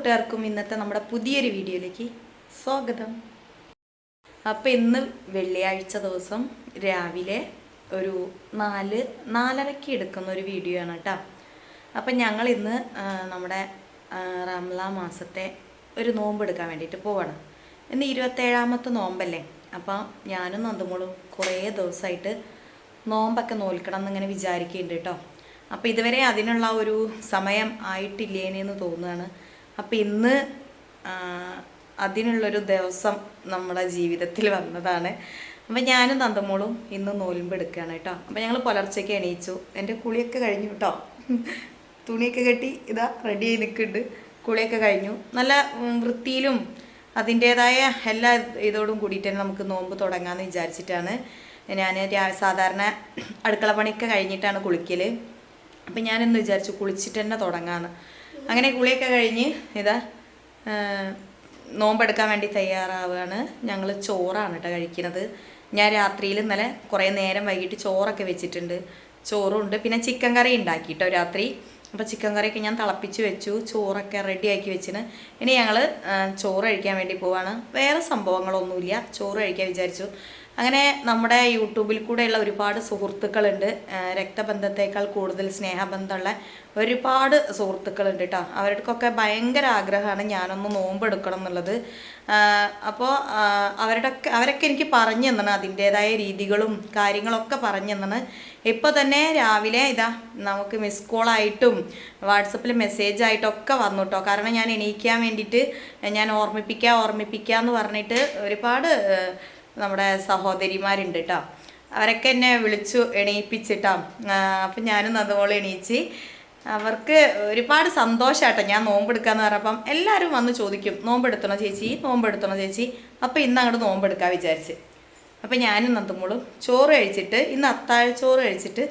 കൂട്ടുകാർക്കും ഇന്നത്തെ നമ്മുടെ പുതിയൊരു വീഡിയോയിലേക്ക് സ്വാഗതം. അപ്പോൾ ഇന്ന് വെള്ളിയാഴ്ച ദിവസം രാവിലെ ഒരു നാല് നാലരയ്ക്ക് എടുക്കുന്ന ഒരു വീഡിയോ ആണ് കേട്ടോ. അപ്പം ഞങ്ങൾ ഇന്ന് നമ്മുടെ റംല മാസത്തെ ഒരു നോമ്പ് എടുക്കാൻ വേണ്ടിയിട്ട് പോവാണ്. ഇന്ന് ഇരുപത്തേഴാമത്തെ നോമ്പല്ലേ? അപ്പം ഞാനും നന്ദമോളും കുറേ ദിവസമായിട്ട് നോമ്പൊക്കെ നോൽക്കണം എന്നിങ്ങനെ വിചാരിക്കുന്നുണ്ട് കേട്ടോ. അപ്പോൾ ഇതുവരെ അതിനുള്ള ഒരു സമയം ആയിട്ടില്ലേനെന്ന് തോന്നുകയാണ്. അപ്പോൾ ഇന്ന് അതിനുള്ളൊരു ദിവസം നമ്മുടെ ജീവിതത്തിൽ വന്നതാണ്. അപ്പം ഞാനും നന്ദമോളും ഇന്ന് നോലുമ്പെടുക്കുകയാണ് കേട്ടോ. അപ്പം ഞങ്ങൾ പുലർച്ചയ്ക്ക് എണീച്ചു. എന്റെ കുളിയൊക്കെ കഴിഞ്ഞു കേട്ടോ. തുണിയൊക്കെ കെട്ടി ഇതാ റെഡി ആയി നിൽക്കുന്നുണ്ട് കുളിയൊക്കെ കഴിഞ്ഞു. നല്ല വൃത്തിയിലും അതിന്റേതായ എല്ലാ ഇതോടും കൂടിയിട്ട് തന്നെ നമുക്ക് നോമ്പ് തുടങ്ങാമെന്ന് വിചാരിച്ചിട്ടാണ് ഞാൻ സാധാരണ അടുക്കള പണിയൊക്കെ കഴിഞ്ഞിട്ടാണ് കുളിക്കൽ അപ്പം ഞാനിന്ന് വിചാരിച്ചു കുളിച്ചിട്ട് തന്നെ തുടങ്ങാമെന്ന് അങ്ങനെ കുളിയൊക്കെ കഴിഞ്ഞ് ഇതാ നോമ്പെടുക്കാൻ വേണ്ടി തയ്യാറാവുകയാണ് ഞങ്ങൾ ചോറാണ് കേട്ടോ കഴിക്കുന്നത് ഞാൻ രാത്രിയിൽ ഇന്നലെ കുറേ നേരം വൈകിട്ട് ചോറൊക്കെ വെച്ചിട്ടുണ്ട്. ചോറുണ്ട്. പിന്നെ ചിക്കൻ കറി ഉണ്ടാക്കി കേട്ടോ രാത്രി. അപ്പോൾ ചിക്കൻ കറിയൊക്കെ ഞാൻ തിളപ്പിച്ച് വെച്ചു. ചോറൊക്കെ റെഡിയാക്കി വെച്ചിന്. ഇനി ഞങ്ങൾ ചോറ് കഴിക്കാൻ വേണ്ടി പോവാണ്. വേറെ സംഭവങ്ങളൊന്നുമില്ല. ചോറ് കഴിക്കാൻ വിചാരിച്ചു. അങ്ങനെ നമ്മുടെ യൂട്യൂബിൽ കൂടെയുള്ള ഒരുപാട് സുഹൃത്തുക്കളുണ്ട്. രക്തബന്ധത്തേക്കാൾ കൂടുതൽ സ്നേഹബന്ധമുള്ള ഒരുപാട് സുഹൃത്തുക്കളുണ്ട് കേട്ടോ അവരുടെക്കൊക്കെ ഭയങ്കര ആഗ്രഹമാണ് ഞാനൊന്ന് നോമ്പെടുക്കണം എന്നുള്ളത്. അപ്പോൾ അവരുടെ അവരൊക്കെ എനിക്ക് പറഞ്ഞു തന്നാണ് അതിന്റേതായ രീതികളും കാര്യങ്ങളൊക്കെ പറഞ്ഞു തന്നാണ്. ഇപ്പോൾ തന്നെ രാവിലെ ഇതാ നമുക്ക് മിസ് കോളായിട്ടും വാട്സപ്പിൽ മെസ്സേജ് ആയിട്ടൊക്കെ വന്നു കേട്ടോ കാരണം ഞാൻ എണീക്കാൻ വേണ്ടിയിട്ട് ഞാൻ ഓർമ്മിപ്പിക്കുക ഓർമ്മിപ്പിക്കുക എന്ന് പറഞ്ഞിട്ട് ഒരുപാട് നമ്മുടെ സഹോദരിമാരുണ്ട് കേട്ടോ അവരൊക്കെ എന്നെ വിളിച്ചു എണീപ്പിച്ചിട്ടാ. അപ്പം ഞാനും അതുപോലെ എണീച്ച്. അവർക്ക് ഒരുപാട് സന്തോഷമായിട്ടോ ഞാൻ നോമ്പെടുക്കാന്ന് പറഞ്ഞപ്പം എല്ലാവരും വന്ന് ചോദിക്കും നോമ്പെടുത്തണോ ചേച്ചി? നോമ്പെടുത്തണോ ചേച്ചി. അപ്പം ഇന്ന് അങ്ങോട്ട് നോമ്പെടുക്കാൻ വിചാരിച്ച്. അപ്പം ഞാനും നന്ദമോളും ചോറ് കഴിച്ചിട്ട് ഇന്ന് അത്താഴ ചോറ് കഴിച്ചിട്ട്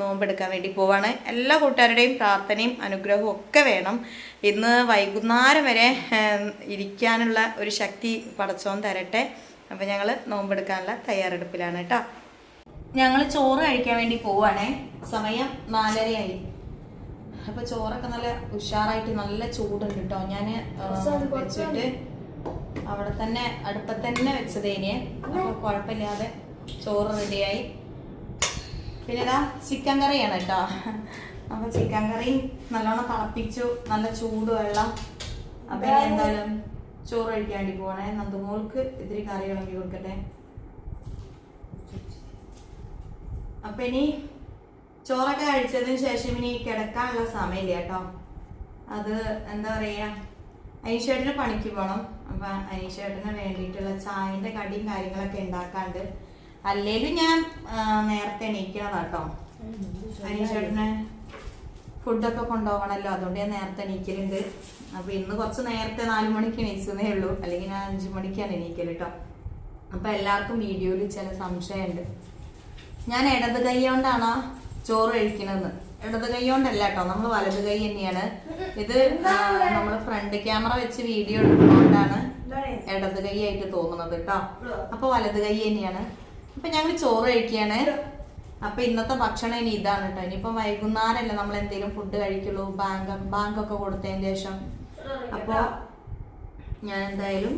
നോമ്പെടുക്കാൻ വേണ്ടി പോവാണ്. എല്ലാ കൂട്ടുകാരുടെയും പ്രാർത്ഥനയും അനുഗ്രഹവും ഒക്കെ വേണം. ഇന്ന് വൈകുന്നേരം വരെ ഇരിക്കാനുള്ള ഒരു ശക്തി പടച്ചോൻ തരട്ടെ. അപ്പം ഞങ്ങൾ നോമ്പെടുക്കാനുള്ള തയ്യാറെടുപ്പിലാണ് കേട്ടോ. ഞങ്ങൾ ചോറ് കഴിക്കാൻ വേണ്ടി പോവാണേ. സമയം നാലരയായി. അപ്പൊ ചോറൊക്കെ നല്ല ഉഷാറായിട്ട് നല്ല ചൂടുണ്ട് കേട്ടോ. ഞാൻ വെച്ചിട്ട് അവിടെ തന്നെ അടുപ്പത്തന്നെ വെച്ചതേനെ അപ്പൊ കുഴപ്പമില്ലാതെ ചോറ് റെഡിയായി. പിന്നെ ഇതാ ചിക്കൻ കറിയാണ് കേട്ടോ. അപ്പൊ ചിക്കൻ കറി നല്ലോണം തിളപ്പിച്ചു. നല്ല ചൂട് വെള്ളം അപ്പൊ എന്തായാലും ചോറ് കഴിക്കാൻ വേണ്ടി പോകണേ നന്ദുമോൾക്ക് ഇത്തിരി കറി ഇളക്കി കൊടുക്കട്ടെ. അപ്പൊ ഇനി ചോറൊക്കെ കഴിച്ചതിന് ശേഷം ഇനി കിടക്കാനുള്ള സമയമില്ല കേട്ടോ. അത് എന്താ പറയാ അനീഷേട്ടന് പണിക്ക് പോകണം അപ്പൊ അനീഷേട്ടന് വേണ്ടിയിട്ടുള്ള ചായന്റെ കടിയും കാര്യങ്ങളൊക്കെ ഉണ്ടാക്കാണ്ട്. അല്ലേലും ഞാൻ നേരത്തെ എണീക്കണം കേട്ടോ അനീഷേട്ടന് ഫുഡൊക്കെ കൊണ്ടുപോകണമല്ലോ അതുകൊണ്ട് ഞാൻ നേരത്തെ എണീക്കലുണ്ട്. അപ്പൊ ഇന്ന് കുറച്ച് നേരത്തെ നാലു മണിക്ക് എണീച്ചതേ ഉള്ളൂ. അല്ലെങ്കിൽ ഞാൻ അഞ്ചു മണിക്കാണ് എണീക്കൽ കേട്ടോ അപ്പൊ എല്ലാവർക്കും വീഡിയോയിൽ ചില സംശയമുണ്ട്. ഞാൻ ഇടത് കൈ കൊണ്ടാണോ ചോറ് കഴിക്കണതെന്ന് ഇടത് കൈ കൊണ്ടല്ല കേട്ടോ നമ്മൾ വലത് കൈ തന്നെയാണ്. ഇത് നമ്മൾ ഫ്രണ്ട് ക്യാമറ വെച്ച് വീഡിയോ എടുക്കുന്നതുകൊണ്ടാണ് ഇടത് കൈ ആയിട്ട് തോന്നുന്നത് കേട്ടോ അപ്പൊ വലത് കൈ തന്നെയാണ്. അപ്പൊ ഞങ്ങൾ ചോറ് കഴിക്കുകയാണ് അപ്പൊ ഇന്നത്തെ ഭക്ഷണം ഇനി ഇതാണ് കേട്ടോ ഇനിയിപ്പൊ വൈകുന്നേരമല്ലേ നമ്മൾ എന്തെങ്കിലും ഫുഡ് കഴിക്കുള്ളൂ. ബാങ്ക് ബാങ്ക് ഒക്കെ കൊടുത്തതിന് ശേഷം. അപ്പൊ ഞാൻ എന്തായാലും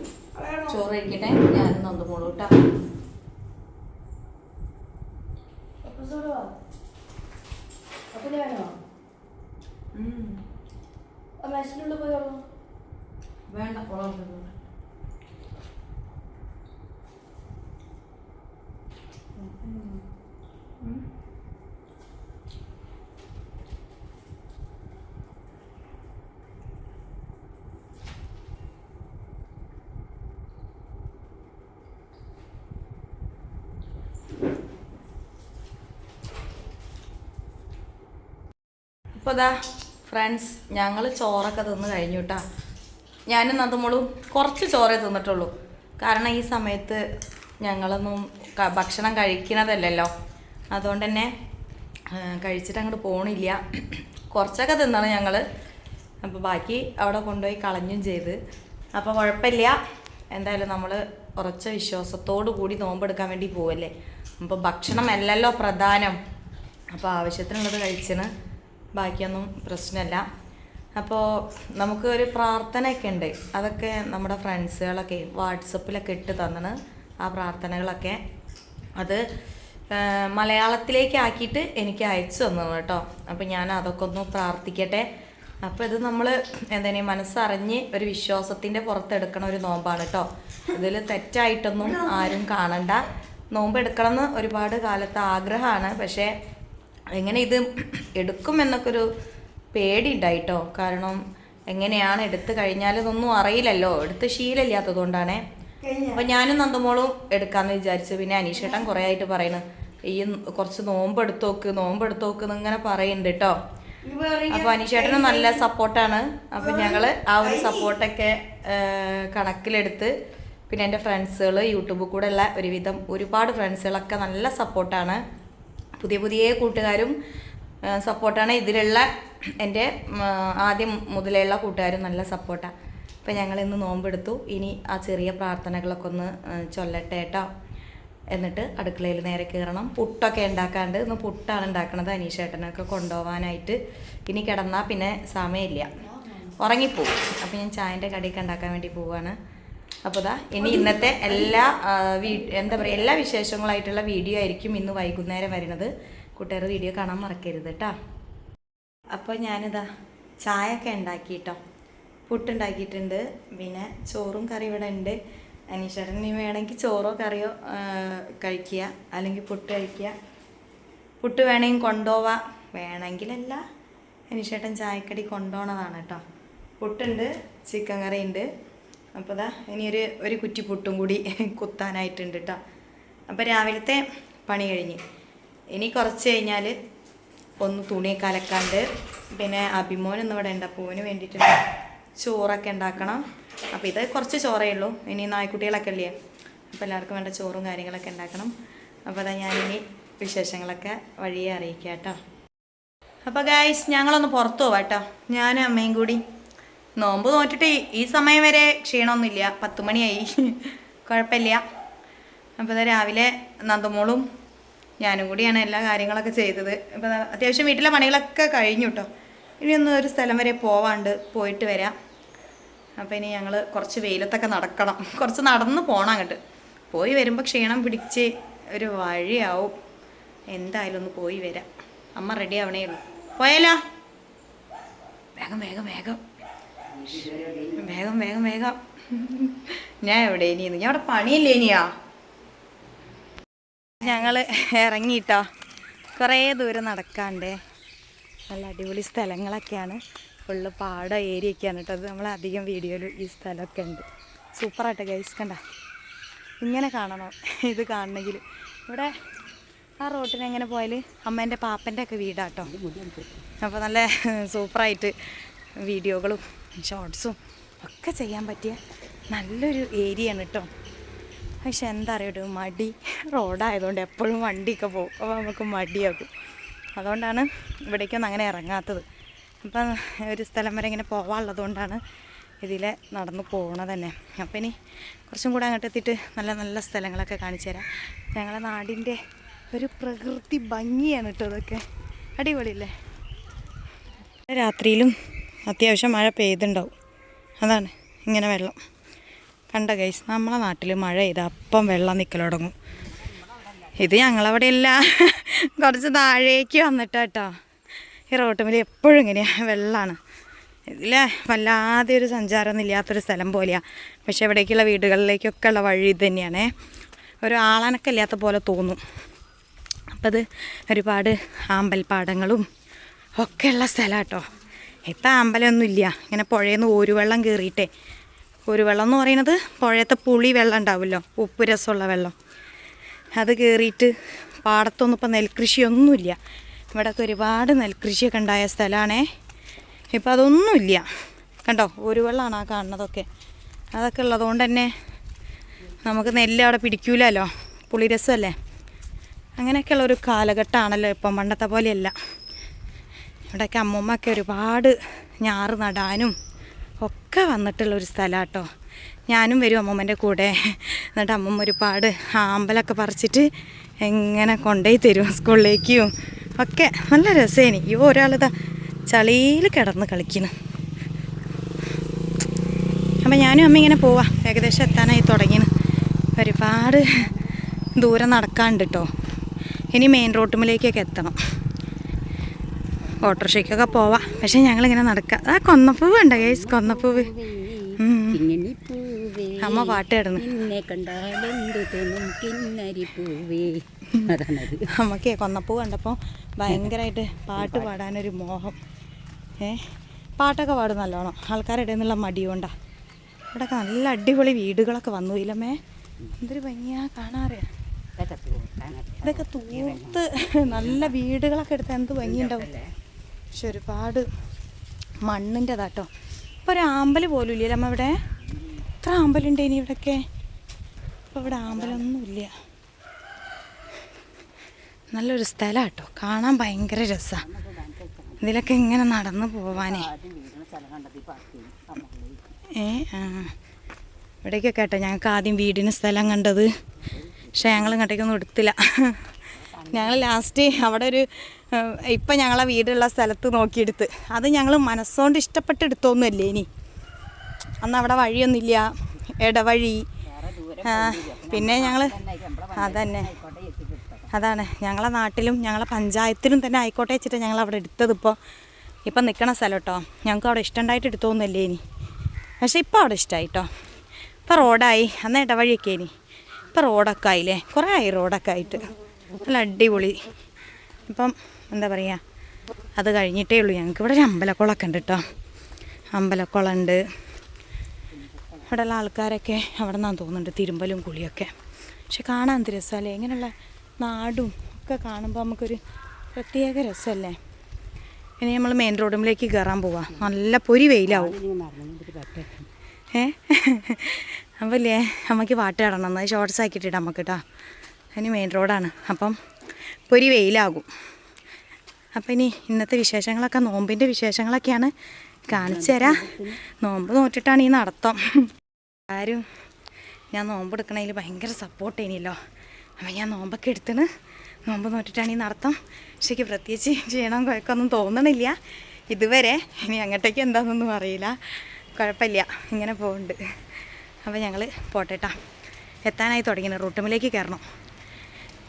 ചോറ് കഴിക്കട്ടെ. ഞാൻ നൊന്തുമോളൂ കേട്ടോ. വേണ്ട കുളമുണ്ട് ഇപ്പോൾ ഫ്രണ്ട്സ് ഞങ്ങൾ ചോറൊക്കെ തിന്ന് കഴിഞ്ഞു കേട്ടോ ഞാനും നന്ദമോളും കുറച്ച് ചോറേ തിന്നിട്ടുള്ളൂ. കാരണം ഈ സമയത്ത് ഞങ്ങളൊന്നും ഭക്ഷണം കഴിക്കണതല്ലല്ലോ. അതുകൊണ്ട് തന്നെ കഴിച്ചിട്ട് അങ്ങോട്ട് പോകണില്ല കുറച്ചൊക്കെ തിന്നാണ് ഞങ്ങൾ അപ്പോൾ ബാക്കി അവിടെ കൊണ്ടുപോയി കളഞ്ഞും ചെയ്ത്. അപ്പോൾ കുഴപ്പമില്ല. എന്തായാലും നമ്മൾ ഉറച്ച വിശ്വാസത്തോടു കൂടി നോമ്പെടുക്കാൻ വേണ്ടി പോവല്ലേ? അപ്പോൾ ഭക്ഷണം അല്ലല്ലോ പ്രധാനം. അപ്പോൾ ആവശ്യത്തിനുള്ളത് കഴിച്ചിന്. ബാക്കിയൊന്നും പ്രശ്നമല്ല. അപ്പോൾ നമുക്ക് ഒരു പ്രാർത്ഥനയൊക്കെ ഉണ്ട്. അതൊക്കെ നമ്മുടെ ഫ്രണ്ട്സുകളൊക്കെ വാട്സപ്പിലൊക്കെ ഇട്ട് തന്നിന് ആ പ്രാർത്ഥനകളൊക്കെ. അത് മലയാളത്തിലേക്ക് ആക്കിയിട്ട് എനിക്ക് അയച്ചു തന്നു കേട്ടോ. അപ്പോൾ ഞാൻ അതൊക്കെ ഒന്ന് പ്രാർത്ഥിക്കട്ടെ. അപ്പോൾ ഇത് നമ്മൾ എന്താണ് മനസ്സറിഞ്ഞ് ഒരു വിശ്വാസത്തിന്റെ പുറത്തെടുക്കണ ഒരു നോമ്പാണ് കേട്ടോ. ഇതിൽ തെറ്റായിട്ടൊന്നും ആരും കാണണ്ട. നോമ്പ് എടുക്കണം എന്ന് ഒരുപാട് കാലത്ത് ആഗ്രഹമാണ്. പക്ഷേ എങ്ങനെ ഇത് എടുക്കും എന്നൊക്കെ ഒരു പേടി ഉണ്ടായിട്ടോ കാരണം എങ്ങനെയാണ് എടുത്തു കഴിഞ്ഞാൽ ഇതൊന്നും അറിയില്ലല്ലോ. എടുത്ത് ശീലമില്ലാത്തത് കൊണ്ടാണേ അപ്പൊ ഞാനും നന്ദമോളും എടുക്കാന്ന് വിചാരിച്ചു പിന്നെ അനീഷേട്ടൻ കുറെ ആയിട്ട് പറയണ്. ഈ കുറച്ച് നോമ്പ് എടുത്തോക്ക് നോമ്പ് എടുത്തോക്ക് എന്ന് ഇങ്ങനെ പറയുന്നുണ്ട് കേട്ടോ അപ്പൊ അനീഷേട്ടന് നല്ല സപ്പോർട്ടാണ്. അപ്പൊ ഞങ്ങൾ ആ ഒരു സപ്പോർട്ടൊക്കെ കണക്കിലെടുത്ത് പിന്നെ എന്റെ ഫ്രണ്ട്സുകൾ യൂട്യൂബിൽ കൂടെ ഉള്ള ഒരുവിധം ഒരുപാട് ഫ്രണ്ട്സുകളൊക്കെ നല്ല സപ്പോർട്ടാണ്. പുതിയ പുതിയ കൂട്ടുകാരും സപ്പോർട്ടാണ്. ഇതിലുള്ള എന്റെ ആദ്യം ആദ്യം മുതലുള്ള കൂട്ടുകാരും നല്ല സപ്പോർട്ടാണ് അപ്പം ഞങ്ങൾ ഇന്ന് നോമ്പെടുത്തു. ഇനി ആ ചെറിയ പ്രാർത്ഥനകളൊക്കെ ഒന്ന് ചൊല്ലട്ടെ കേട്ടോ എന്നിട്ട് അടുക്കളയിൽ നേരെ കയറണം. പുട്ടൊക്കെ ഉണ്ടാക്കാണ്ട് ഇന്ന് പുട്ടാണ് ഉണ്ടാക്കണത് അനീഷേട്ടനൊക്കെ കൊണ്ടുപോകാനായിട്ട് ഇനി കിടന്നാൽ പിന്നെ സമയമില്ല. ഉറങ്ങിപ്പോവും അപ്പം ഞാൻ ചായന്റെ കടിയൊക്കെ ഉണ്ടാക്കാൻ വേണ്ടി പോവാണ്. അപ്പോൾ ദാ ഇനി ഇന്നത്തെ എല്ലാ വീ എന്താ പറയുക എല്ലാ വിശേഷങ്ങളായിട്ടുള്ള വീഡിയോ ആയിരിക്കും ഇന്ന് വൈകുന്നേരം വരുന്നത്. കൂട്ടുകാർ വീഡിയോ കാണാൻ മറക്കരുത് കേട്ടോ അപ്പോൾ ഞാനിതാ ചായ ഒക്കെ ഉണ്ടാക്കി കേട്ടോ പുട്ടുണ്ടാക്കിയിട്ടുണ്ട്. പിന്നെ ചോറും കറിയും ഇവിടെ ഉണ്ട്. അനീഷേട്ടൻ ഇനി വേണമെങ്കിൽ ചോറോ കറിയോ കഴിക്കുക. അല്ലെങ്കിൽ പുട്ട് കഴിക്കുക. പുട്ട് വേണമെങ്കിൽ കൊണ്ടുപോവാം. വേണമെങ്കിലല്ല. അനീഷേട്ടൻ ചായക്കടി കൊണ്ടുപോകണതാണ് കേട്ടോ. പുട്ടുണ്ട് ചിക്കൻ കറി ഉണ്ട്. അപ്പോൾ ദാ ഇനിയൊരു ഒരു കുറ്റി പുട്ടും കൂടി കുത്താനായിട്ടുണ്ട് കേട്ടോ. അപ്പോൾ രാവിലത്തെ പണി കഴിഞ്ഞ്. ഇനി കുറച്ച് കഴിഞ്ഞാൽ ഒന്ന് തുണിയൊക്കെ അലക്കാണ്ട്. പിന്നെ അഭിമോൻ ഇവിടെ ഉണ്ട്. അപ്പോൾ ഓന് വേണ്ടിയിട്ട് ചോറൊക്കെ ഉണ്ടാക്കണം. അപ്പോൾ ഇത് കുറച്ച് ചോറേ ഉള്ളൂ. ഇനി നായ്ക്കുട്ടികളൊക്കെ ഇല്ലേ? അപ്പോൾ എല്ലാവർക്കും വേണ്ട ചോറും കാര്യങ്ങളൊക്കെ ഉണ്ടാക്കണം. അപ്പോൾ അതാ ഞാനിനി വിശേഷങ്ങളൊക്കെ വഴിയെ അറിയിക്കാം കേട്ടോ. അപ്പോൾ ഗായ്സ് ഞങ്ങളൊന്ന് പുറത്തു പോവാം കേട്ടോ. ഞാനും അമ്മയും കൂടി. നോമ്പ് നോറ്റിട്ട് ഈ- സമയം വരെ ക്ഷീണമൊന്നുമില്ല. പത്ത് മണിയായി. കുഴപ്പമില്ല. അപ്പോൾ ഇതാ രാവിലെ നന്ദമോളും ഞാനും കൂടിയാണ് എല്ലാ കാര്യങ്ങളൊക്കെ ചെയ്തത്. അപ്പോൾ അത്യാവശ്യം വീട്ടിലെ പണികളൊക്കെ കഴിഞ്ഞു കേട്ടോ. ഇനി ഒന്ന് ഒരു സ്ഥലം വരെ പോവാണ്ട് പോയിട്ട് വരാം. അപ്പോൾ ഇനി ഞങ്ങൾ കുറച്ച് വെയിലത്തൊക്കെ നടക്കണം. കുറച്ച് നടന്ന് പോകണം അങ്ങോട്ട്. പോയി വരുമ്പോൾ ക്ഷീണം പിടിച്ച് ഒരു വഴിയാവും. എന്തായാലും ഒന്ന് പോയി വരാം. അമ്മ റെഡി ആവണേ ഉള്ളൂ. പോയാലോ? വേഗം വേഗം വേഗം. വേഗം വേഗം വേഗം. ഞാൻ എവിടെ ഇനിയെന്ന് ഞാൻ അവിടെ പണിയില്ലേ ഇനിയാ? ഞങ്ങൾ ഇറങ്ങിയിട്ടോ. കുറേ ദൂരം നടക്കാണ്ടേ. നല്ല അടിപൊളി സ്ഥലങ്ങളൊക്കെയാണ്. ഫുള്ള് പാട ഏരിയ ഒക്കെയാണ് കേട്ടോ. അത് നമ്മളധികം വീഡിയോയിൽ ഈ സ്ഥലമൊക്കെ ഉണ്ട്. സൂപ്പറായിട്ട് ഗൈസ് കണ്ട? ഇങ്ങനെ കാണണം. ഇത് കാണണമെങ്കിൽ ഇവിടെ ആ റോട്ടിന് എങ്ങനെ പോയാൽ അമ്മേന്റെ പാപ്പന്റെ ഒക്കെ വീടാട്ടോ. അപ്പോൾ നല്ല സൂപ്പറായിട്ട് വീഡിയോകളും ഷോർട്സും ഒക്കെ ചെയ്യാൻ പറ്റിയ നല്ലൊരു ഏരിയയാണ് കേട്ടോ. പക്ഷെ എന്താ അറിയട്ടോ മടി. റോഡായതുകൊണ്ട് എപ്പോഴും വണ്ടിയൊക്കെ പോകും. അപ്പോൾ നമുക്ക് മടിയാക്കും അതുകൊണ്ടാണ് ഇവിടേക്കൊന്നും അങ്ങനെ ഇറങ്ങാത്തത്. അപ്പം ഒരു സ്ഥലം വരെ ഇങ്ങനെ പോകാനുള്ളത് കൊണ്ടാണ് ഇതിൽ നടന്നു പോകണത് തന്നെ. അപ്പം ഇനി കുറച്ചും കൂടെ അങ്ങോട്ട് എത്തിയിട്ട് നല്ല നല്ല സ്ഥലങ്ങളൊക്കെ കാണിച്ചു തരാം. ഞങ്ങളെ നാടിന്റെ ഒരു പ്രകൃതി ഭംഗിയാണ് കേട്ടോ ഇതൊക്കെ. അടിപൊളിയല്ലേ? രാത്രിയിലും അത്യാവശ്യം മഴ പെയ്തുണ്ടാവും. അതാണ് ഇങ്ങനെ വെള്ളം. കണ്ട ഗൈസ് നമ്മളെ നാട്ടിൽ മഴ ചെയ്ത് അപ്പം വെള്ളം നിൽക്കൽ ഇത് ഞങ്ങളവിടെയല്ല. കുറച്ച് താഴേക്ക് വന്നിട്ടാട്ടോ ഈ റോട്ടുമിൽ എപ്പോഴും ഇങ്ങനെയാണ് വെള്ളമാണ് ഇതിൽ വല്ലാതെ ഒരു സഞ്ചാരമൊന്നും ഇല്ലാത്തൊരു സ്ഥലം പോലെയാണ് പക്ഷെ ഇവിടേക്കുള്ള വീടുകളിലേക്കൊക്കെ ഉള്ള വഴി ഇത് തന്നെയാണ്. ഒരു ആളനക്കം ഇല്ലാത്ത പോലെ തോന്നും. അപ്പം അത് ഒരുപാട് ആമ്പൽപ്പാടങ്ങളും ഒക്കെയുള്ള സ്ഥലം കേട്ടോ ഇപ്പം അമ്പലമൊന്നുമില്ല ഇങ്ങനെ പുഴയിൽ നിന്ന് ഓരുവെള്ളം കയറിയിട്ടേ ഊരുവെള്ളം എന്ന് പറയുന്നത് പുഴയത്തെ പുളി വെള്ളം ഉണ്ടാവുമല്ലോ ഉപ്പ് രസമുള്ള വെള്ളം. അത് കയറിയിട്ട് പാടത്തൊന്നും ഇപ്പം നെൽകൃഷിയൊന്നുമില്ല. ഇവിടെയൊക്കെ ഒരുപാട് നെൽകൃഷിയൊക്കെ ഉണ്ടായ സ്ഥലമാണേ ഇപ്പം അതൊന്നുമില്ല. കണ്ടോ? ഒരു വെള്ളമാണ് ആ കാണുന്നതൊക്കെ. അതൊക്കെ ഉള്ളതുകൊണ്ട് തന്നെ നമുക്ക് നെല്ല് അവിടെ പിടിക്കൂലല്ലോ. പുളിരസമല്ലേ? അങ്ങനെയൊക്കെയുള്ള ഒരു കാലഘട്ടമാണല്ലോ ഇപ്പം പണ്ടത്തെ പോലെയല്ല. ഇവിടെയൊക്കെ അമ്മൂമ്മയൊക്കെ ഒരുപാട് ഞാറ് നടാനും ഒക്കെ വന്നിട്ടുള്ള ഒരു സ്ഥലം കേട്ടോ ഞാനും വരും അമ്മൂമ്മന്റെ കൂടെ. എന്നിട്ട് അമ്മൂമ്മ ഒരുപാട് ആമ്പലൊക്കെ പറിച്ചിട്ട് എങ്ങനെ കൊണ്ടുപോയി തരും സ്കൂളിലേക്കും. ഒക്കെ നല്ല രസേനി. ഈ ഒരാളിതാ ചളിയിൽ കിടന്ന് കളിക്കുന്നു. അപ്പം ഞാനും അമ്മ ഇങ്ങനെ പോവാം. ഏകദേശം എത്താനായി തുടങ്ങിന് ഒരുപാട് ദൂരം നടക്കാണ്ട് കേട്ടോ ഇനി മെയിൻ റോട്ടുമിലേക്കൊക്കെ എത്തണം. ഓട്ടോറിക്ഷയ്ക്കൊക്കെ പോവാം. പക്ഷെ ഞങ്ങളിങ്ങനെ നടക്കാം. ആ കൊന്നപ്പൂവ് ഉണ്ട് ഗൈസ് കൊന്നപ്പൂവ്. അമ്മ പാട്ട് കിടന്ന് അമ്മയ്ക്ക് കൊന്നപ്പൂ കണ്ടപ്പോൾ ഭയങ്കരമായിട്ട് പാട്ട് പാടാനൊരു മോഹം. ഏ? പാട്ടൊക്കെ പാടും നല്ലോണം. ആൾക്കാരുടെ നിന്നുള്ള മടിയുണ്ടാ ഇവിടെ ഇവിടെയൊക്കെ നല്ല അടിപൊളി വീടുകളൊക്കെ വന്നു ഇല്ലമ്മേ. എന്തൊരു ഭംഗിയാ കാണാറിയാ ഇതൊക്കെ തൂത്ത് നല്ല വീടുകളൊക്കെ എടുത്ത് എന്ത് ഭംഗിയുണ്ടാവും. പക്ഷെ ഒരുപാട് മണ്ണിന്റെതാട്ടോ ഇപ്പോൾ ഒരു ആമ്പൽ പോലും ഇല്ല അമ്മ ഇവിടെ? എത്ര ആമ്പലുണ്ട് ഇനി ഇവിടെയൊക്കെ ഇപ്പോൾ ഇവിടെ ആമ്പലൊന്നുമില്ല. നല്ലൊരു സ്ഥലം കേട്ടോ കാണാൻ ഭയങ്കര രസമാണ് ഇതിലൊക്കെ ഇങ്ങനെ നടന്നു പോവാനേ. ഏ ആ. ഇവിടേക്കൊക്കെ കേട്ടോ ഞങ്ങൾക്ക് ആദ്യം വീടിന് സ്ഥലം കണ്ടത്. പക്ഷേ ഞങ്ങൾ ഇങ്ങോട്ടേക്കൊന്നും എടുത്തില്ല. ഞങ്ങൾ ലാസ്റ്റ് അവിടെ ഒരു ഇപ്പം ഞങ്ങളെ വീടുള്ള സ്ഥലത്ത് നോക്കിയെടുത്ത്. അത് ഞങ്ങൾ മനസ്സുകൊണ്ട് ഇഷ്ടപ്പെട്ട് എടുത്തൊന്നുമല്ലേ ഇനി. അന്ന് അവിടെ വഴിയൊന്നുമില്ല. ഇടവഴി. പിന്നെ ഞങ്ങൾ അതന്നെ. അതാണ്. ഞങ്ങളെ നാട്ടിലും ഞങ്ങളെ പഞ്ചായത്തിലും തന്നെ ആയിക്കോട്ടെ വെച്ചിട്ട് ഞങ്ങൾ അവിടെ എടുത്തത് ഇപ്പോൾ ഇപ്പം നിൽക്കണ സ്ഥലം കേട്ടോ ഞങ്ങൾക്ക് അവിടെ ഇഷ്ടമുണ്ടായിട്ട് എടുത്തോന്നല്ലേ ഇനി? പക്ഷേ ഇപ്പോൾ അവിടെ ഇഷ്ടമായി കേട്ടോ ഇപ്പോൾ റോഡായി. അന്ന് ഇടവഴിയൊക്കെ ഇനി ഇപ്പോൾ റോഡൊക്കെ ആയില്ലേ? കുറേ ആയി റോഡൊക്കെ ആയിട്ട്. നല്ല അടിപൊളി. ഇപ്പം എന്താ പറയുക അത് കഴിഞ്ഞിട്ടേ ഉള്ളൂ. ഞങ്ങൾക്ക് ഇവിടെ ഒരു അമ്പലക്കുളമൊക്കെ ഉണ്ട് കേട്ടോ അമ്പലക്കുളം ഉണ്ട്. ഇവിടെയുള്ള ആൾക്കാരൊക്കെ അവിടെ നിന്നാന്ന് തോന്നുന്നുണ്ട്. തിരുമ്പലും കുളിയൊക്കെ. പക്ഷെ കാണാൻ തിരസ്സല്ലേ എങ്ങനെയുള്ള നാടും ഒക്കെ കാണുമ്പോൾ നമുക്കൊരു പ്രത്യേക രസമല്ലേ ഇനി നമ്മൾ മെയിൻ റോഡിലേക്ക് കയറാൻ പോവാം. നല്ല പൊരി വെയിലാവും. ഏ? അപ്പല്ലേ? നമുക്ക് പാട്ട് ഇടണം എന്നാൽ ഷോർട്സ് ആക്കിയിട്ടിട്ട് നമുക്ക് കേട്ടോ ഇനി മെയിൻ റോഡാണ് അപ്പം പൊരി വെയിലാകും. അപ്പം ഇനി ഇന്നത്തെ വിശേഷങ്ങളൊക്കെ നോമ്പിന്റെ വിശേഷങ്ങളൊക്കെയാണ് കാണിച്ചു തരാം. നോമ്പ് നോറ്റിട്ടാണ് ഈ നടത്തം. ആരും ഞാൻ നോമ്പ് എടുക്കണതിൽ ഭയങ്കര സപ്പോർട്ട് ചെയ്യുന്നല്ലോ അപ്പം ഞാൻ നോമ്പൊക്കെ എടുത്തിന് നോമ്പ് നോറ്റിട്ടാണ് ഈ നടത്തം. പക്ഷേക്ക് പ്രത്യേകിച്ച് ചെയ്യണം കുഴക്കമൊന്നും തോന്നണില്ല. ഇതുവരെ ഇനി അങ്ങോട്ടേക്ക് എന്താണെന്നൊന്നും അറിയില്ല. കുഴപ്പമില്ല. ഇങ്ങനെ പോകുന്നുണ്ട് അപ്പോൾ ഞങ്ങൾ പോട്ടേട്ടാ. എത്താനായി തുടങ്ങിയത് റൂട്ടുമിലേക്ക് കയറണം.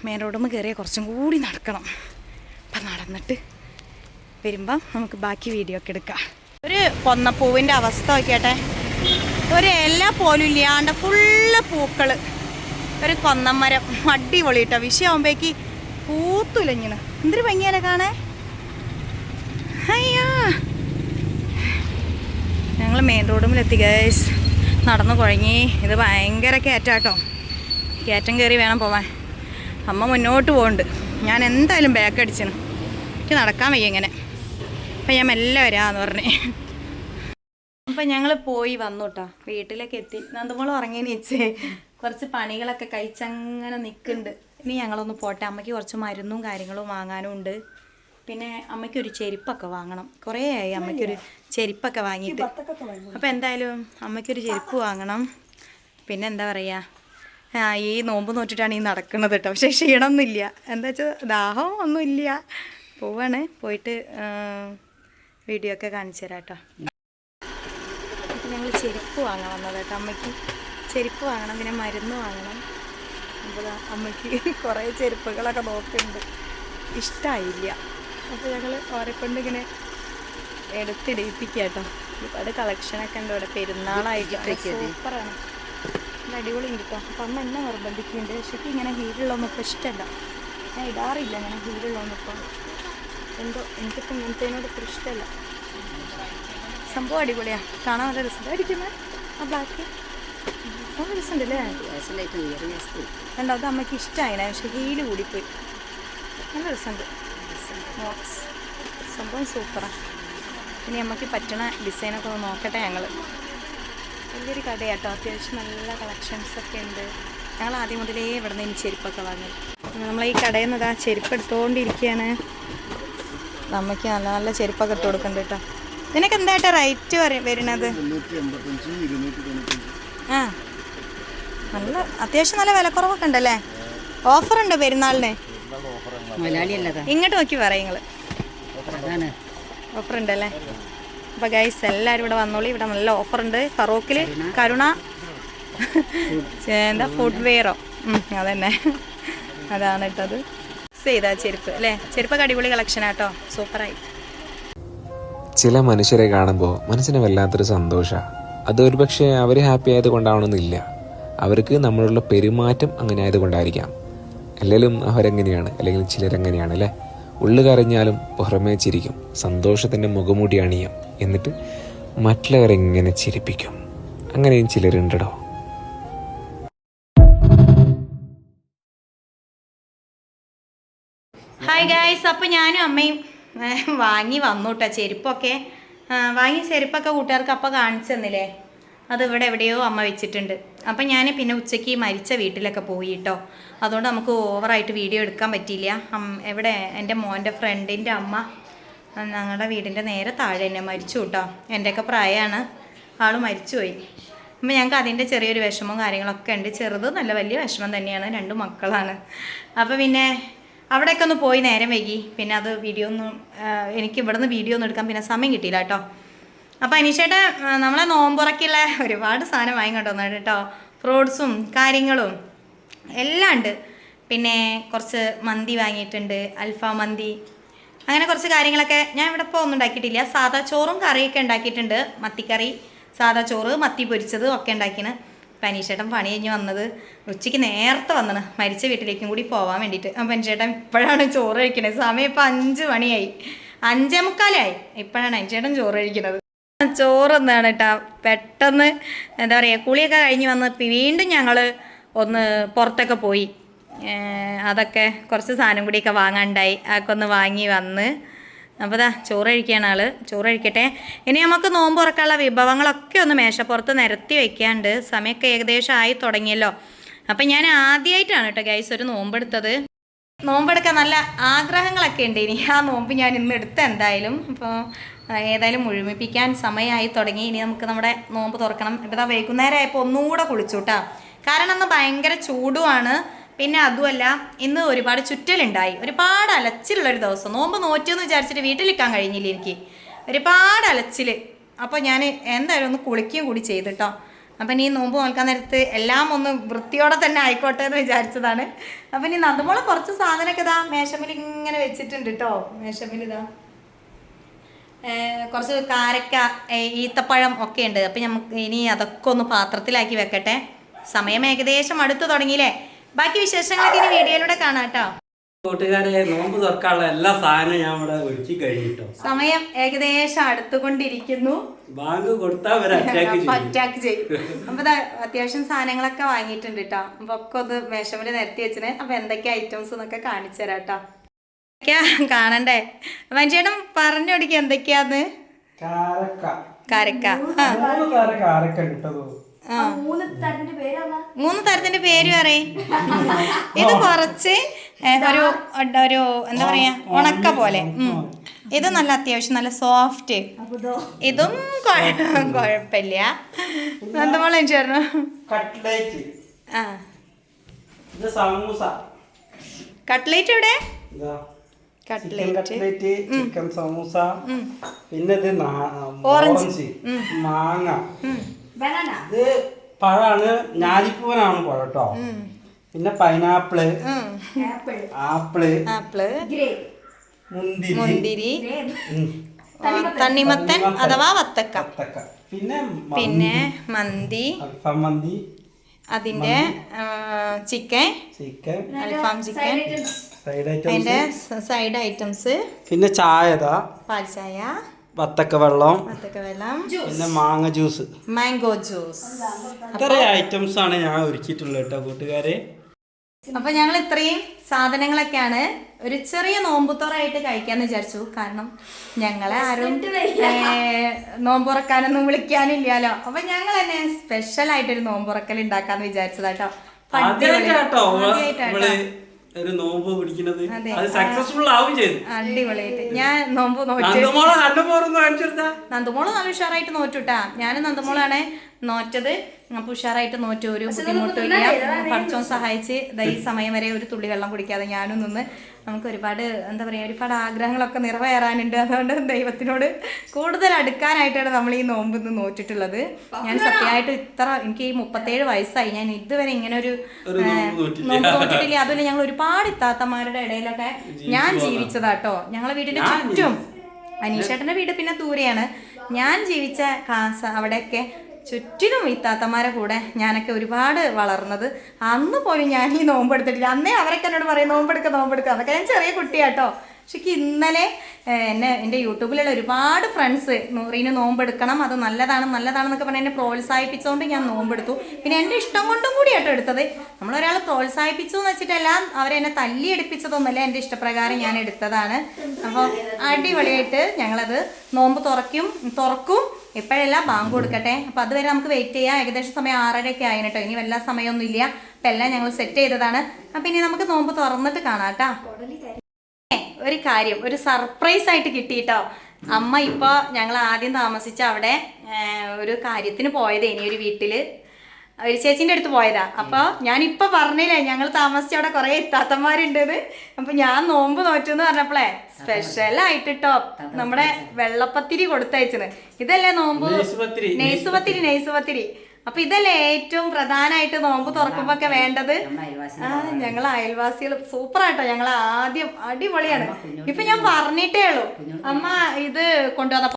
മെയിൻ റോഡുമ്പോൾ കയറിയാൽ കുറച്ചും കൂടി നടക്കണം. അപ്പം നടന്നിട്ട് വരുമ്പം നമുക്ക് ബാക്കി വീഡിയോ ഒക്കെ എടുക്കാം. ഒരു കൊന്നപ്പൂവിന്റെ അവസ്ഥ നോക്കിയാട്ടെ. ഒരു ഇല പോലും ഇല്ലാണ്ട് ഫുള്ള് പൂക്കൾ ഒരു കൊന്നമരം. അടിപൊളി കേട്ടോ വിഷയമാകുമ്പോഴേക്ക് പൂത്തുലഞ്ഞിന് എന്തൊരു ഭംഗിയാലെ കാണേ അയ്യാ. ഞങ്ങൾ മെയിൻ റോഡുമിലെത്തി ഗൈസ് നടന്നു കുഴങ്ങി. ഇത് ഭയങ്കര കയറ്റാട്ടോ കയറ്റം കയറി വേണം പോവാൻ. അമ്മ മുന്നോട്ട് പോകുന്നുണ്ട് ഞാൻ എന്തായാലും ബാക്ക് അടിച്ചിന് എനിക്ക് നടക്കാൻ വയ്യ ഇങ്ങനെ. അപ്പം ഞാൻ മെല്ലെ വരാമെന്ന് പറഞ്ഞേ. അപ്പം ഞങ്ങൾ പോയി വന്നു കേട്ടോ വീട്ടിലേക്ക് എത്തി. നന്ദമോൾ ഉറങ്ങി നീച്ചേ കുറച്ച് പണികളൊക്കെ കഴിച്ചങ്ങനെ നിൽക്കുന്നുണ്ട് ഇനി ഞങ്ങളൊന്ന് പോട്ടെ. അമ്മയ്ക്ക് കുറച്ച് മരുന്നും കാര്യങ്ങളും വാങ്ങാനും ഉണ്ട്. പിന്നെ അമ്മയ്ക്ക് ഒരു ചെരുപ്പൊക്കെ വാങ്ങണം. കുറേ ആയി അമ്മയ്ക്കൊരു ചെരുപ്പൊക്കെ വാങ്ങിയിട്ട് അപ്പോൾ എന്തായാലും അമ്മയ്ക്കൊരു ചെരുപ്പ് വാങ്ങണം. പിന്നെ എന്താ പറയുക ഈ നോമ്പ് നോറ്റിട്ടാണ് ഈ നടക്കുന്നത് കേട്ടോ. പക്ഷേ ക്ഷീണമൊന്നുമില്ല എന്താ വെച്ചാൽ ദാഹം ഒന്നുമില്ല. പോവാണ്. പോയിട്ട് വീഡിയോ ഒക്കെ കാണിച്ചു തരാം കേട്ടോ. ഞങ്ങൾ ചെരുപ്പ് വാങ്ങാൻ വന്നത് കേട്ടോ അമ്മയ്ക്ക്. ചെരുപ്പ് വാങ്ങണം പിന്നെ മരുന്ന് വാങ്ങണം. അപ്പോൾ അമ്മയ്ക്ക് കുറേ ചെരുപ്പുകളൊക്കെ നോക്കുന്നുണ്ട്. ഇഷ്ടമായില്ല അപ്പോൾ ഞങ്ങൾ ഓരെ കൊണ്ട് ഇങ്ങനെ എടുത്തിടിപ്പിക്കുക കേട്ടോ ഒരുപാട് കളക്ഷനൊക്കെ ഉണ്ട് ഇവിടെ. പെരുന്നാളായിട്ട് സൂപ്പറാണ്. നല്ല അടിപൊളി ഉണ്ട് കേട്ടോ അപ്പം അമ്മ എന്നെ നിർബന്ധിക്കുന്നുണ്ട്. പക്ഷേ ഇങ്ങനെ ഹീലുള്ളതൊന്നും ഇപ്പോൾ ഇഷ്ടമല്ല ഞാൻ ഇടാറില്ല അങ്ങനെ ഹീലുള്ളതൊന്നും ഇപ്പോൾ എന്തോ എനിക്കിപ്പോൾ ഇങ്ങനത്തേനോട് ഇപ്പം ഇഷ്ടമല്ല സംഭവം അടിപൊളിയാണ് കാണാൻ നല്ല രസം. അടിക്കുന്നത് ആ നല്ല രസമുണ്ടല്ലേ കണ്ടോ അത് അമ്മയ്ക്ക് ഇഷ്ടമായിനെ പക്ഷെ ഹീൽ കൂടിപ്പോയി. നല്ല രസമുണ്ട്. സംഭവം സൂപ്പറാണ് ഇനി അമ്മയ്ക്ക് പറ്റണ ഡിസൈനൊക്കെ ഒന്ന് നോക്കട്ടെ ഞങ്ങൾ വലിയൊരു കടയാട്ടോ. അത്യാവശ്യം നല്ല കളക്ഷൻസ് ഒക്കെ ഉണ്ട്. ഞങ്ങൾ ആദ്യം മുതലേ ഇവിടെ നിന്ന് ഇനി ചെരുപ്പൊക്കെ വാങ്ങി. നമ്മൾ ഈ കടയിൽ നിന്ന് ഇതാ ചെരുപ്പ് എടുത്തുകൊണ്ടിരിക്കുകയാണ് അമ്മയ്ക്ക് നല്ല നല്ല ചെരുപ്പൊക്കെ ഇട്ട് കൊടുക്കുന്നുണ്ട് കേട്ടോ. നിനക്ക് എന്തായിട്ടാണ് റേറ്റ് വരുന്നത്? ആ. നല്ല അത്യാവശ്യം നല്ല വിലക്കുറവൊക്കെ ഉണ്ടല്ലേ? ഓഫർ ഉണ്ട് പെരുന്നാളിന് ഇങ്ങോട്ട് നോക്കി പറയുങ്ങൾ നിങ്ങൾ ഓഫർ ഉണ്ടല്ലേ അപ്പോൾ ഗൈസ് എല്ലാവരും ഇവിടെ വന്നോളൂ. ഇവിടെ നല്ല ഓഫർ ഉണ്ട് ഫറോക്കിൽ കരുണ. എന്താ ഫുഡ് വെയറോ അതന്നെ. അതാണ് ഇട്ടത്. ചെയ്താ ചെരുപ്പ് അല്ലേ? ചെരുപ്പൊക്കെ അടിപൊളി കളക്ഷനാട്ടോ സൂപ്പറായി ചില മനുഷ്യരെ കാണുമ്പോൾ മനസ്സിന് വല്ലാത്തൊരു സന്തോഷമാണ് അത് ഒരുപക്ഷെ അവർ ഹാപ്പി ആയത് കൊണ്ടാവണമെന്നില്ല അവർക്ക് നമ്മളുള്ള പെരുമാറ്റം അങ്ങനെ ആയതുകൊണ്ടായിരിക്കാം. എല്ലാവരും അവരെങ്ങനെയാണ്? അല്ലെങ്കിൽ ചിലരെങ്ങനെയാണ് അല്ലേ? ഉള്ളു കരഞ്ഞാലും പുറമേ ചിരിക്കും. സന്തോഷത്തിന്റെ മുഖമൂടി അണിയും. എന്നിട്ട് മറ്റുള്ളവരെങ്ങനെ ചിരിപ്പിക്കും? അങ്ങനെയും ചിലരുണ്ടോ ഹായ് ഗായ്സ് അപ്പോൾ ഞാനും അമ്മയും വാങ്ങി വന്നു കേട്ടോ ചെരുപ്പൊക്കെ. വാങ്ങിയ ചെരുപ്പൊക്കെ കൂട്ടുകാർക്ക് അപ്പം കാണിച്ചു തന്നില്ലേ? അത് ഇവിടെ എവിടെയോ അമ്മ വെച്ചിട്ടുണ്ട്. അപ്പം ഞാൻ പിന്നെ ഉച്ചയ്ക്ക് മരിച്ച വീട്ടിലൊക്കെ പോയി കേട്ടോ അതുകൊണ്ട് നമുക്ക് ഓവറായിട്ട് വീഡിയോ എടുക്കാൻ പറ്റിയില്ല. എവിടെ എന്റെ മോന്റെ ഫ്രണ്ടിന്റെ അമ്മ ഞങ്ങളുടെ വീടിന്റെ നേരെ താഴെ തന്നെ മരിച്ചു കേട്ടോ എന്റെയൊക്കെ പ്രായമാണ്. ആൾ മരിച്ചുപോയി. അപ്പം ഞങ്ങൾക്ക് അതിന്റെ ചെറിയൊരു വിഷമവും കാര്യങ്ങളൊക്കെ ഉണ്ട്. ചെറുത് നല്ല വലിയ വിഷമം തന്നെയാണ്. രണ്ട് മക്കളാണ്. അപ്പോൾ പിന്നെ അവിടെയൊക്കെ ഒന്ന് പോയി നേരം വൈകി. പിന്നെ അത് വീഡിയോ ഒന്നും എനിക്ക് ഇവിടെ നിന്ന് വീഡിയോ ഒന്നും എടുക്കാൻ പിന്നെ സമയം കിട്ടിയില്ല കേട്ടോ. അപ്പോൾ അനീഷേട്ടെ നമ്മളെ നോമ്പുറക്കുള്ള ഒരുപാട് സാധനം വാങ്ങിക്കൊണ്ടുവന്നു കേട്ടോ. ഫ്രൂട്ട്സും കാര്യങ്ങളും എല്ലാം ഉണ്ട്. പിന്നെ കുറച്ച് മന്തി വാങ്ങിയിട്ടുണ്ട് അൽഫാം മന്തി അങ്ങനെ കുറച്ച് കാര്യങ്ങളൊക്കെ ഞാൻ ഇവിടെ ഇപ്പോൾ ഒന്നും ഉണ്ടാക്കിയിട്ടില്ല. സാദാ ചോറും കറിയൊക്കെ ഉണ്ടാക്കിയിട്ടുണ്ട്. മത്തിക്കറി സാദാ ചോറ് മത്തി പൊരിച്ചത് ഒക്കെ ഉണ്ടാക്കിയാണ് അപ്പം അനീഷേട്ടൻ പണി കഴിഞ്ഞ് വന്നത്. ഉച്ചയ്ക്ക് നേരത്തെ വന്നത് മരിച്ച വീട്ടിലേക്കും കൂടി പോകാൻ വേണ്ടിയിട്ട്. ആ പനീഷേട്ടൻ ഇപ്പോഴാണ് ചോറ് കഴിക്കണത്. സമയം ഇപ്പം അഞ്ച് മണിയായി. അഞ്ചേ മുക്കാലായി. ഇപ്പോഴാണ് അനീഷേട്ടൻ ചോറ് കഴിക്കുന്നത് ചോറ് എന്താണ് കേട്ടോ പെട്ടെന്ന് എന്താ പറയുക കുളിയൊക്കെ കഴിഞ്ഞ് വന്ന് വീണ്ടും ഞങ്ങൾ ഒന്ന് പുറത്തൊക്കെ പോയി. അതൊക്കെ കുറച്ച് സാധനം കൂടിയൊക്കെ വാങ്ങാണ്ടായി. അതൊക്കെ ഒന്ന് വാങ്ങി വന്ന് അപ്പോൾ ദാ ചോറ് കഴിക്കുകയാണ് ആൾ. ചോറ് കഴിക്കട്ടെ ഇനി നമുക്ക് നോമ്പ് തുറക്കാനുള്ള വിഭവങ്ങളൊക്കെ ഒന്ന് മേശപ്പുറത്ത് നിരത്തി വെക്കാണ്ട് സമയമൊക്കെ ഏകദേശം ആയി തുടങ്ങിയല്ലോ. അപ്പം ഞാൻ ആദ്യമായിട്ടാണ് കേട്ടോ ഗൈസ് ഒരു നോമ്പെടുത്തത്. നോമ്പെടുക്കാൻ നല്ല ആഗ്രഹങ്ങളൊക്കെ ഉണ്ട് ഇനി. ആ നോമ്പ് ഞാൻ ഇന്ന് എടുത്ത് എന്തായാലും അപ്പോൾ ഏതായാലും മുഴുമിപ്പിക്കാൻ സമയമായി തുടങ്ങി. ഇനി നമുക്ക് നമ്മുടെ നോമ്പ് തുറക്കണം. ഇപ്പോൾ വൈകുന്നേരം ആയപ്പോൾ ഒന്നുകൂടെ കുളിച്ചു കേട്ടോ കാരണം അന്ന് ഭയങ്കര ചൂടുമാണ് പിന്നെ അതുമല്ല ഇന്ന് ഒരുപാട് ചുറ്റലുണ്ടായി. ഒരുപാട് അലച്ചിലുള്ളൊരു ദിവസം. നോമ്പ് നോറ്റിയെന്ന് വിചാരിച്ചിട്ട് വീട്ടിലിരിക്കാൻ കഴിഞ്ഞില്ല എനിക്ക്? ഒരുപാട് അലച്ചിൽ അപ്പോൾ ഞാൻ എന്തായാലും ഒന്ന് കുളിക്കുകയും കൂടി ചെയ്തിട്ടോ. അപ്പം ഇനി നോമ്പ് നോൽക്കാൻ നേരത്ത് എല്ലാം ഒന്ന് വൃത്തിയോടെ തന്നെ ആയിക്കോട്ടെ എന്ന് വിചാരിച്ചതാണ്. അപ്പം ഇനി നന്ദമോളെ കുറച്ച് സാധനമൊക്കെ ഇതാ മേശമിൽ ഇങ്ങനെ വെച്ചിട്ടുണ്ട് കേട്ടോ മേശമിൽ ഇതാ. കുറച്ച് കാരക്ക ഈത്തപ്പഴം ഒക്കെ ഉണ്ട്. അപ്പം നമുക്ക് ഇനി അതൊക്കെ ഒന്ന് പാത്രത്തിലാക്കി വെക്കട്ടെ. സമയം ഏകദേശം അടുത്ത് തുടങ്ങിയില്ലേ? ബാക്കി വിശേഷങ്ങളൊക്കെ ഇനി വീഡിയോയിലൂടെ കാണാട്ടോ കേട്ടോ. കൂട്ടുകാരെ നോമ്പ് തുറക്കാനുള്ള എല്ലാ സാധനവും ഞാൻ ഇവിടെ ഒരുക്കി കഴിഞ്ഞിട്ടോ. സമയം ഏകദേശം അടുത്തുകൊണ്ടിരിക്കുന്നു. ബാങ്ക് കൊടുത്താൽ അറ്റാക്ക് ചെയ്യും. അപ്പൊ അത്യാവശ്യം സാധനങ്ങളൊക്കെ വാങ്ങിയിട്ടുണ്ട് കേട്ടോ അപ്പൊ ഒക്കെ ഒന്ന് മേശമിൽ നിരത്തി വെച്ചിന്. അപ്പൊ എന്തൊക്കെ ഐറ്റംസ് എന്നൊക്കെ കാണിച്ചു തരാം കേട്ടോ കാണണ്ടേ. മനുഷ്യനും പറഞ്ഞു കൊടുക്കുക എന്തൊക്കെയാന്ന്. കാരക്ക. കാരക്ക. ആ മൂന്ന് തരം കാരക്ക കിട്ടതോ ആ. മൂന്ന് തരത്തിന്റെ പേര് പറയും. ഇത് കുറച്ച് ഒരു ഒരു എന്താ പറയാ ഉണക്ക പോലെ. ഉം. ഇത് നല്ല അത്യാവശ്യം നല്ല സോഫ്റ്റ് ഇതും കുഴ- കുഴപ്പമില്ല എന്താ മോളെ ചേർന്നു കട്ട്ലേറ്റ്. ആ. കട്ട്ലേറ്റ് എവിടെ? Chicken cutlet cutlet chicken samosa. പിന്നെ ഇത് ഓറഞ്ച്. ഓറഞ്ച്. മാങ്ങ ഇത് പഴാണ് ഞാലിപ്പൂവനാണ് പഴം കേട്ടോ. പിന്നെ പൈനാപ്പിൾ ആപ്പിൾ. ആപ്പിൾ മുന്തിരി. മുന്തിരി. തണ്ണിമത്തൻ. അഥവാ വത്തക്ക. പിന്നെ പിന്നെ മന്തി. അൽഫാം മന്തി. അതിന്റെ ചിക്കൻ. ചിക്കൻ. അൽഫാം ചിക്കൻ. സൈഡ് അതിന്റെ ഐറ്റംസ് സൈഡ് ഐറ്റംസ്. പിന്നെ ചായതാ പാൽച്ചായ. വത്തക്ക വെള്ളം വത്തക്ക വെള്ളം പിന്നെ മാങ്ങ ജ്യൂസ്. Mango juice. ഇത്ര ഐറ്റംസ് ആണ് ഞാൻ ഒരുക്കിയിട്ടുള്ളത് കേട്ടോ കൂട്ടുകാരെ. അപ്പൊ ഞങ്ങൾ ഇത്രയും സാധനങ്ങളൊക്കെയാണ് ഒരു ചെറിയ നോമ്പുത്തോറായിട്ട് കഴിക്കാന്ന് വിചാരിച്ചു. കാരണം ഞങ്ങളെ ആരും നോമ്പുറക്കാനൊന്നും വിളിക്കാനില്ലല്ലോ. അപ്പൊ ഞങ്ങൾ തന്നെ സ്പെഷ്യൽ ആയിട്ടൊരു നോമ്പുറക്കൽ ഉണ്ടാക്കാന്ന് വിചാരിച്ചതാട്ടോ. ഒരു നോമ്പ് പിടിക്കുന്നത്. അത്. സക്സസ്ഫുൾ ആവും ചെയ്തു. അടിപൊളിയായിട്ട്. ഞാൻ നോമ്പ് നോറ്റ്. നന്ദമോളെ നന്ദമോറൊന്ന് കാണിച്ചെടുത്താ നന്ദമോൾ നല്ല ഉഷാറായിട്ട് നോറ്റുട്ടാ ഞാനും നന്ദമോളാണ്. നോറ്റത്. നമുക്ക് ഉഷാറായിട്ട് നോറ്റു ഒരു ബുദ്ധിമുട്ടില്ല പഠിച്ചോൻ സഹായിച്ച് ദാ ഈ സമയം വരെ ഒരു തുള്ളി വെള്ളം കുടിക്കാതെ ഞാനും നിന്ന് നമുക്ക് ഒരുപാട് എന്താ പറയുക ഒരുപാട് ആഗ്രഹങ്ങളൊക്കെ നിറവേറാനുണ്ട്. അതുകൊണ്ട് ദൈവത്തിനോട് കൂടുതൽ അടുക്കാനായിട്ടാണ് നമ്മൾ ഈ നോമ്പ് ഇന്ന് നോറ്റിട്ടുള്ളത്. ഞാൻ സത്യമായിട്ട് ഇത്ര എനിക്ക് ഈ മുപ്പത്തേഴ് വയസ്സായി. ഞാൻ ഇതുവരെ ഇങ്ങനെ ഒരു നോമ്പ് നോറ്റിട്ടില്ല. അതുപോലെ ഞങ്ങൾ ഒരുപാട് ഇത്താത്തമാരുടെ ഇടയിലൊക്കെ ഞാൻ ജീവിച്ചതാട്ടോ ഞങ്ങളെ വീടിന്റെ ചുറ്റും. അനീഷേട്ടന്റെ വീട് പിന്നെ ദൂരെയാണ്. ഞാൻ ജീവിച്ച കാസ അവിടെയൊക്കെ ചുറ്റിനും ഈ താത്തമാരെ കൂടെ ഞാനൊക്കെ ഒരുപാട് വളർന്നത്. അന്ന് പോലും ഞാൻ ഈ നോമ്പെടുത്തിട്ടില്ല. അന്നേ അവരൊക്കെ എന്നോട് പറയും നോമ്പെടുക്കുക നോമ്പെടുക്കുക അതൊക്കെ ഞാൻ ചെറിയ കുട്ടിയാട്ടോ. പക്ഷെ ഇന്നലെ എന്നെ എന്റെ യൂട്യൂബിലുള്ള ഒരുപാട് ഫ്രണ്ട്സ് നൂറിന് നോമ്പെടുക്കണം അത് നല്ലതാണ് നല്ലതാണെന്നൊക്കെ പറഞ്ഞ് എന്നെ പ്രോത്സാഹിപ്പിച്ചുകൊണ്ട് ഞാൻ നോമ്പെടുത്തു. പിന്നെ എന്റെ ഇഷ്ടം കൊണ്ടും കൂടി കേട്ടോ എടുത്തത്. നമ്മളൊരാൾ പ്രോത്സാഹിപ്പിച്ചു എന്ന് വെച്ചിട്ടല്ല അവരെന്നെ തല്ലി എടുപ്പിച്ചതൊന്നുമല്ല എന്റെ ഇഷ്ടപ്രകാരം ഞാൻ എടുത്തതാണ്. അപ്പോൾ അടിപൊളിയായിട്ട് ഞങ്ങളത് നോമ്പ് തുറക്കും തുറക്കും. ഇപ്പോഴല്ല ബാങ്ക് കൊടുക്കട്ടെ. അപ്പോൾ അതുവരെ നമുക്ക് വെയിറ്റ് ചെയ്യാം. ഏകദേശം സമയം ആറരയൊക്കെ ആയിന് കേട്ടോ ഇനി വല്ല സമയമൊന്നും ഇല്ല അപ്പം എല്ലാം ഞങ്ങൾ സെറ്റ് ചെയ്തതാണ്. അപ്പം ഇനി നമുക്ക് നോമ്പ് തുറന്നിട്ട് കാണാം കേട്ടോ ഒരു കാര്യം. ഒരു സർപ്രൈസ് ആയിട്ട് കിട്ടിയിട്ടോ അമ്മ ഇപ്പോൾ ഞങ്ങൾ ആദ്യം താമസിച്ച അവിടെ ഒരു കാര്യത്തിന് പോയത് ഇനി ഒരു വീട്ടിൽ. ഒരു ചേച്ചീന്റെ അടുത്ത് പോയതാ. അപ്പോൾ ഞാനിപ്പോ പറഞ്ഞില്ലേ ഞങ്ങൾ താമസിച്ച അവിടെ കുറേ ഇത്താത്തന്മാരുണ്ടെന്ന് അപ്പൊ ഞാൻ നോമ്പ് നോറ്റു എന്ന് പറഞ്ഞപ്പോഴേ സ്പെഷ്യൽ ആയിട്ട് ടോപ്പ് നമ്മുടെ വെള്ളപ്പത്തിരി കൊടുത്തയച്ചത് ഇതല്ലേ നോമ്പ്? നെയ്സുപത്തിരി. നെയ്സുപത്തിരി. നെയ്സുപത്തിരി അപ്പൊ ഇതല്ലേ ഏറ്റവും പ്രധാനമായിട്ട് നോമ്പ് തുറക്കുമ്പോ ഒക്കെ വേണ്ടത്? ആ ഞങ്ങൾ അയൽവാസികൾ സൂപ്പർ ആട്ടോ ഞങ്ങൾ ആദ്യം അടിപൊളിയാണ്. ഇപ്പൊ ഞാൻ പറഞ്ഞിട്ടേ ഉള്ളൂ. അമ്മ ഇത് കൊണ്ടുവന്നപ്പോ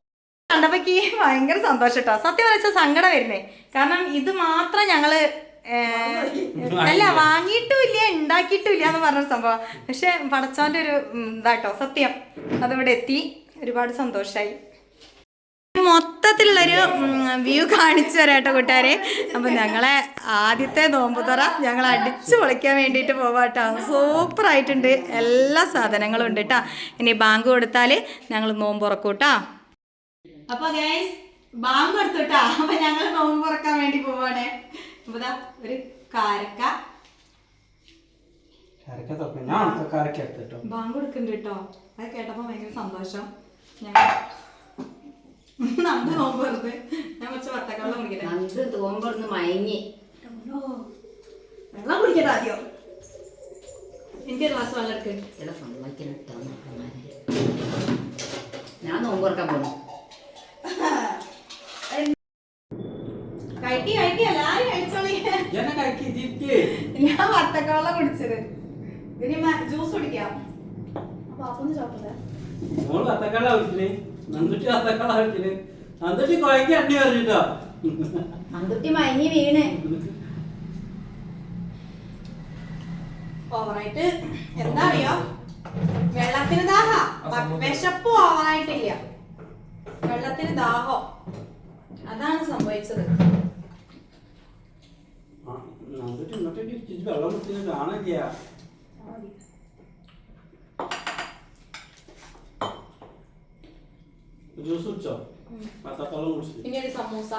കണ്ടപ്പോക്ക് ഭയങ്കര സന്തോഷം കേട്ടോ സത്യം പറഞ്ഞ സങ്കടം വരുന്നേ. കാരണം ഇത് മാത്രം ഞങ്ങൾ അല്ല വാങ്ങിയിട്ടുമില്ല ഉണ്ടാക്കിയിട്ടുമില്ല എന്ന് പറഞ്ഞ സംഭവം. പക്ഷെ പടച്ചോന്റെ ഒരു ഇതാട്ടോ സത്യം. അതിവിടെ എത്തി. ഒരുപാട് സന്തോഷായി. മൊത്തത്തിലുള്ളൊരു വ്യൂ കാണിച്ചു തരാട്ടോ കൂട്ടുകാരെ. അപ്പൊ ഞങ്ങളെ ആദ്യത്തെ നോമ്പ് തുറ ഞങ്ങൾ അടിച്ചു പൊളിക്കാൻ വേണ്ടിയിട്ട് പോവാട്ടോ സൂപ്പർ ആയിട്ടുണ്ട്. എല്ലാ സാധനങ്ങളും ഉണ്ട് കേട്ടോ. ഇനി ബാങ്ക് കൊടുത്താൽ ഞങ്ങൾ നോമ്പ് തുറക്കും കേട്ടോ അപ്പൊ ഗൈസ് ബാങ്ക് കൊടുത്തുട്ടാ. അപ്പൊ ഞങ്ങൾ നോമ്പ് തുറക്കാൻ വേണ്ടി പോവാണ്. അപ്പൊ ഒരു കാരക്ക. എടുത്തിട്ടോ. ബാങ്ക് കൊടുക്കുന്നുണ്ട് കേട്ടോ അത് കേട്ടപ്പോ ഭയങ്കര സന്തോഷം. ഞങ്ങൾ നമുക്ക് നോമ്പ് തുറന്ന്. ഞാൻ കുറച്ച് വത്തക്കള്ളം കുടിക്കട്ടെ. തോമ്പൊന്ന് മയങ്ങി. വെള്ളം കുടിക്കട്ടെ ആദ്യം. എനിക്ക് ഗ്ലാസ് വെള്ളം എടുക്ക്. ചില സമ്മതിക്കണം ഞാൻ നോമ്പ് തുറക്കാൻ കഴിക്കി കഴിക്കി എല്ലാരും കഴിച്ചോളി എന്നെ കഴിക്ക് ഇരിക്ക്. ഞാൻ വത്തക്കവെള്ളം കുടിച്ചത്. ഇനി ജ്യൂസ് കുടിക്കാം. മോൾ വത്തക്കള്ള കുടിച്ചില്ലേ? നന്ദുട്ടി വത്തക്കള്ള കുടിച്ചില്ലേ? നന്ദുട്ടി കുഴക്കി അണ്ണി പറഞ്ഞിട്ടോ. അന്തുട്ടി മയങ്ങി വീണ്. ഓവറായിട്ട് എന്താ അറിയോ വെള്ളത്തിന് ദാഹ. വിശപ്പ് ഓവറായിട്ടില്ല വെള്ളത്തിന് ദാഹം. അതാണ് സംഭവിച്ചത് ആ, നന്ദുട്ടി ഇങ്ങോട്ടേക്ക് ഇരിക്ക്. വെള്ളം കുടിച്ചിട്ട് കാണില്ല ജ്യൂസ് കുടിച്ചോ? വത്തക്കള്ളം കുടിച്ചു ഇനി ഒരു സമൂസ.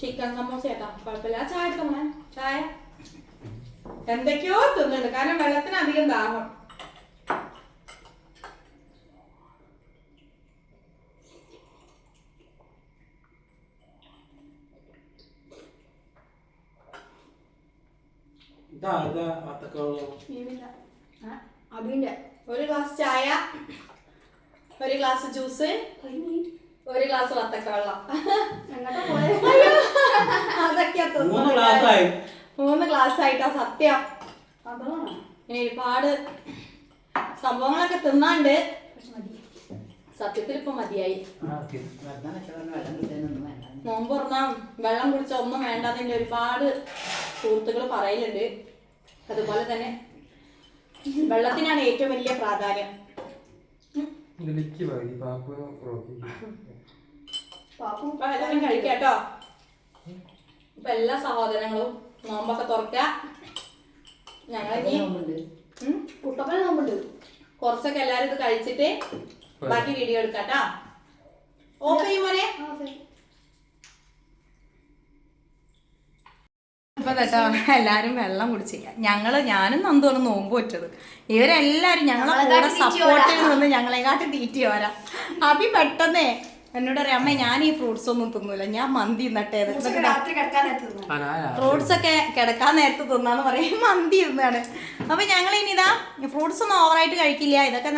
ചിക്കൻ സമൂസ കേട്ടോ കുഴപ്പമില്ല. ചായ എടുത്തോളെ ചായ? എന്തൊക്കെയോ തിന്നുണ്ട് കാരണം വെള്ളത്തിന് അധികം ദാഹം. ഇതാ ഇതാ വത്തക്കള്ളം അതിന്റെ ഒരു ഗ്ലാസ് ചായ ഒരു ഗ്ലാസ് ജ്യൂസ് ഒരു ഗ്ലാസ് വത്തക്കവെള്ളം. അതൊക്കെയാ മൂന്ന് ഗ്ലാസ് ആയിട്ടാ സത്യം. ഒരുപാട് സംഭവങ്ങളൊക്കെ തിന്നാണ്ട്. സത്യത്തിൽ ഇപ്പൊ മതിയായി. നോമ്പ് തുറന്നാ വെള്ളം കുടിച്ച ഒന്നും വേണ്ടാന്നെ ഒരുപാട് സുഹൃത്തുക്കൾ പറയലുണ്ട്. അതുപോലെ തന്നെ വെള്ളത്തിനാണ് ഏറ്റവും വലിയ പ്രാധാന്യം. എല്ലാവരും കഴിക്കാട്ടോ. ഇപ്പൊ എല്ലാ സഹോദരങ്ങളും നോമ്പൊക്കെ തുറക്ക. ഞങ്ങളിനി കുട്ടപ്പന നോമ്പുണ്ട്. കുറച്ചൊക്കെ എല്ലാരും ഇത് കഴിച്ചിട്ട് ബാക്കി വീഡിയോ എടുക്കാട്ടാ. ഓക്കെ മോനെ. ഇപ്പൊ കേട്ടോ. എല്ലാരും വെള്ളം കുടിച്ചില്ല ഞങ്ങൾ ഞാനും നന്ദുവാണ് നോമ്പ് വെച്ചത്. ഇവരെല്ലാരും ഞങ്ങളെ കൂടെ സപ്പോർട്ടിൽ നിന്ന് ഞങ്ങളെക്കാട്ടി തീറ്റി വരാ അഭി പെട്ടെന്നേ എന്നോട് പറയാം അമ്മ ഞാൻ ഈ ഫ്രൂട്ട്സ് ഒന്നും തിന്നൂല. ഞാൻ മന്തി തിന്നട്ടേത് ഫ്രൂട്ട്സ് ഒക്കെ കിടക്കാൻ നേരത്ത് തിന്നാന്ന് പറയും. മന്തി ഇരുന്നാണ് അപ്പൊ ഞങ്ങൾ ഇനി ഇതാ ഫ്രൂട്ട്സ് ഒന്നും ഓവറായിട്ട് കഴിക്കില്ല. ഇതൊക്കെ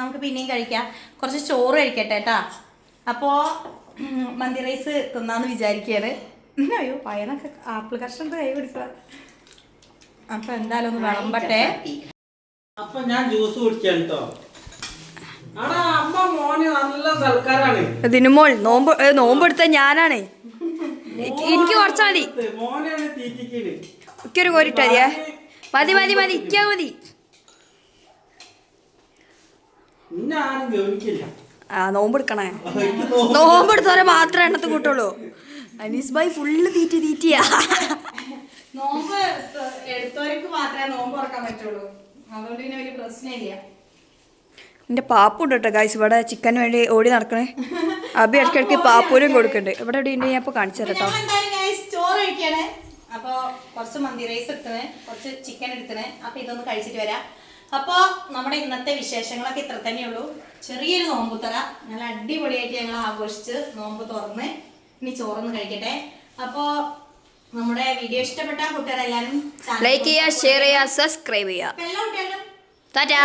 നമുക്ക് പിന്നെയും കഴിക്കാം. കുറച്ച് ചോറ് കഴിക്കട്ടെ കേട്ടാ. അപ്പോ മന്തി റൈസ് തിന്നാന്ന് വിചാരിക്കുകയാണ് അയ്യോ പയനൊക്കെ ആപ്പിൾ കഷ്ണം കൈ പിടിക്കുക അപ്പൊ എന്തായാലും ഒന്ന് വിളമ്പട്ടെ. അപ്പൊ ഞാൻ ജ്യൂസ് കുടിക്കാൻ കേട്ടോ ആടാ അമ്മ മോന് നല്ല സൽക്കാരാണ് ദിനുമോൾ നോമ്പ് നോമ്പെടുത്ത ഞാനാണ്. എനിക്ക് കൊറച്ചാ മതി. എനിക്കൊരു കോരിട്ടാ മതിയേ മതി മതി മതി ഇക്കാ മതി. ആ നോമ്പെടുക്കണേ. നോമ്പെടുത്തവരെ നോമ്പ് എടുത്തവരെ മാത്രമേ എണ്ണത്ത് കൂട്ടുള്ളൂ. അനീസ് ഭായ് ഫുള്ള് തീറ്റി തീറ്റിയാ. നോമ്പ് എടുത്തവർക്ക് മാത്രമേ നോമ്പ് തുറക്കാൻ പറ്റുള്ളൂ. അതുകൊണ്ട് പിന്നെ വലിയ പ്രശ്നമില്ല എന്റെ പാപ്പു കേട്ടോ ഗൈസ് ഇവിടെ ചിക്കൻ വേണ്ടി ഓടി നടക്കണേ. അബി ഇടയ്ക്കിടയ്ക്ക് പാപ്പൂരും കൊടുക്കണ്ട്. ഇവിടെ ഇവിടെ ഞാൻ ഇപ്പൊ കാണിച്ചു തരട്ടോ ചോറ് കഴിക്കണേ. അപ്പൊ കുറച്ച് മന്തി റൈസ് എടുക്കണേ കുറച്ച് ചിക്കൻ എടുക്കണേ അപ്പൊ ഇതൊന്ന് കഴിച്ചിട്ട് വരാം. അപ്പൊ നമ്മുടെ ഇന്നത്തെ വിശേഷങ്ങളൊക്കെ ഇത്ര തന്നെയുള്ളൂ. ചെറിയൊരു നോമ്പ് തറ നല്ല അടിപൊളിയായിട്ട് ഞങ്ങൾ ആഘോഷിച്ച് നോമ്പ് തുറന്ന്. ഇനി ചോറൊന്ന് കഴിക്കട്ടെ. അപ്പോ നമ്മുടെ വീഡിയോ ഇഷ്ടപ്പെട്ട കൂട്ടുകാരെല്ലാരും ലൈക്ക് ചെയ്യുക ഷെയർ ചെയ്യുക സബ്സ്ക്രൈബ് ചെയ്യുക എല്ലാ കുട്ടികളും ടാറ്റാ.